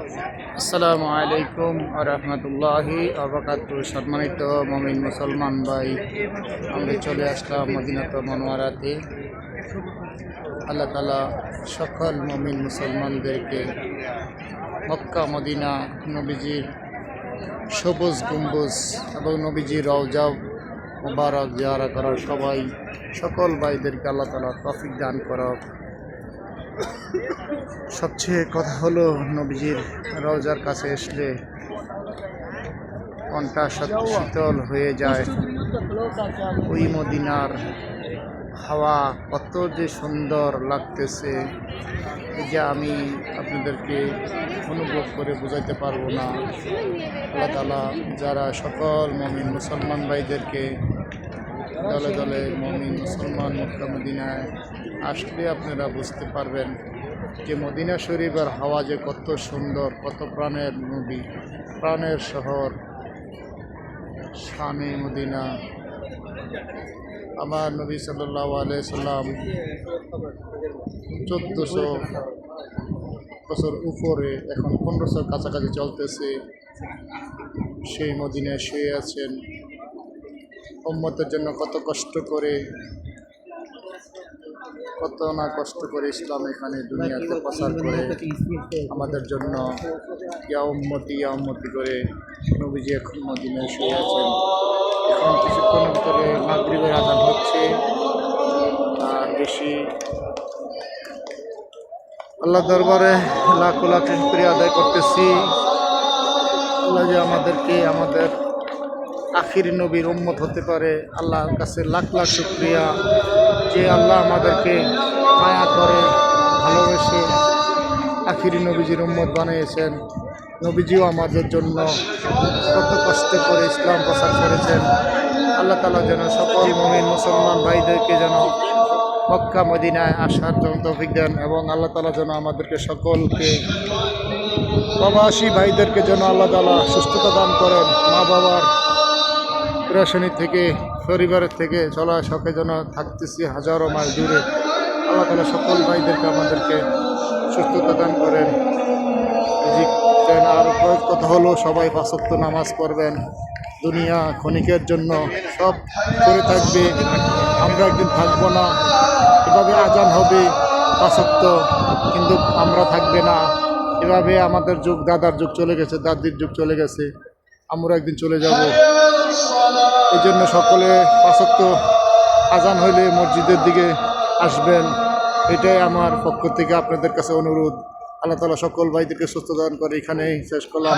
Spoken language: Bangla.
আসসালামু আলাইকুম রহমতুল্লাহি আবকাত সম্মানিত মমিন মুসলমান ভাই আমরা চলে আসলাম মদিনাত মনোয়ারাতে। আল্লাহ তালা সকল মমিন মুসলমানদেরকে মক্কা, মদিনা, নবীজির সবুজ গম্বুজ এবং নবীজির রওজা মুবারক জিয়ারা করার সবাই, সকল ভাইদেরকে আল্লাহ তালা তফিক দান করক। সবচেয়ে কথা হলো, নবীজির রওজার কাছে আসলে মনটা শীতল হয়ে যায়। ওই মদিনার হাওয়া কত যে সুন্দর লাগতেছে যে আমি আপনাদেরকে অনুভব করে বোঝাইতে পারব না। আল্লাহ তালা যারা সকল মমিন মুসলমান ভাইদেরকে দলে দলে মমিন মুসলমান মক্কা আসলে আপনারা বুঝতে পারবেন যে মদিনা শরীফের হাওয়া যে কত সুন্দর, কত প্রাণের নদী প্রাণের শহর। শানে মদিনা। আমার নবী সাল্লাহ আলাইসাল্লাম চোদ্দোশো বছর উপরে, এখন পনেরোশোর কাছাকাছি চলতেছে। সেই মদিনায় শুয়ে আছেন। উম্মতের জন্য কত কষ্ট করে কত না কষ্ট করে ইসলাম এখানে দুনিয়াতে প্রচার করে, আমাদের জন্য ইয়া উম্মতি ইয়া উম্মতি করে নবীজি এখন মদিনায় শুয়ে আছেন। এখন কিছুক্ষণ ভিতরে মাগরিবের আজান হচ্ছে, আর বেশি আল্লাহ দরবারে লাখ লাখ শুক্রিয়া আদায় করতেছি। আল্লাহ যে আমাদেরকে আমাদের আখির নবীর উম্মত হতে পারে, আল্লাহর কাছে লাখ লাখ শুক্রিয়া। যে আল্লাহ আমাদেরকে মায়া করে, ভালোবেসে আখিরি নবীজির উম্মত বানিয়েছেন। নবীজিও আমাদের জন্য কত কষ্ট করে ইসলাম প্রচার করেছেন। আল্লাহ তালা যেন সকল মমিন মুসলমান ভাইদেরকে যেন মক্কা, মদিনায় আসার জন্য তৌফিক দেন এবং আল্লাহ তালা যেন আমাদেরকে সকলকে প্রবাসী ভাইদেরকে যেন আল্লাহ তালা সুস্থতা দান করেন। মা বাবার প্রেশানি থেকে পরিবারের থেকে চলা শখে যেন থাকতেছি হাজারো মাইল দূরে। আল্লাহ তালা সকল ভাইদেরকে আমাদেরকে সুস্থতা দান করেন। আর কয়েক কথা হলো সবাই পাঁচত্ব নামাজ পড়বেন। দুনিয়া ক্ষণিকের জন্য সব করে থাকবে। আমরা একদিন থাকব না। এভাবে আজান হবে পাঁচত্ব কিন্তু আমরা থাকবে না। এভাবে আমাদের যুগ, দাদার যুগ চলে গেছে, দাদির যুগ চলে গেছে। আমরা একদিন চলে যাব। এই জন্য সকলে পাশক্ত আজান হইলে মসজিদের দিকে আসবেন। এটাই আমার পক্ষ থেকে আপনাদের কাছে অনুরোধ। আল্লাহ তালা সকল ভাইদেরকে সুস্থ দান করে। এখানেই শেষ করলাম।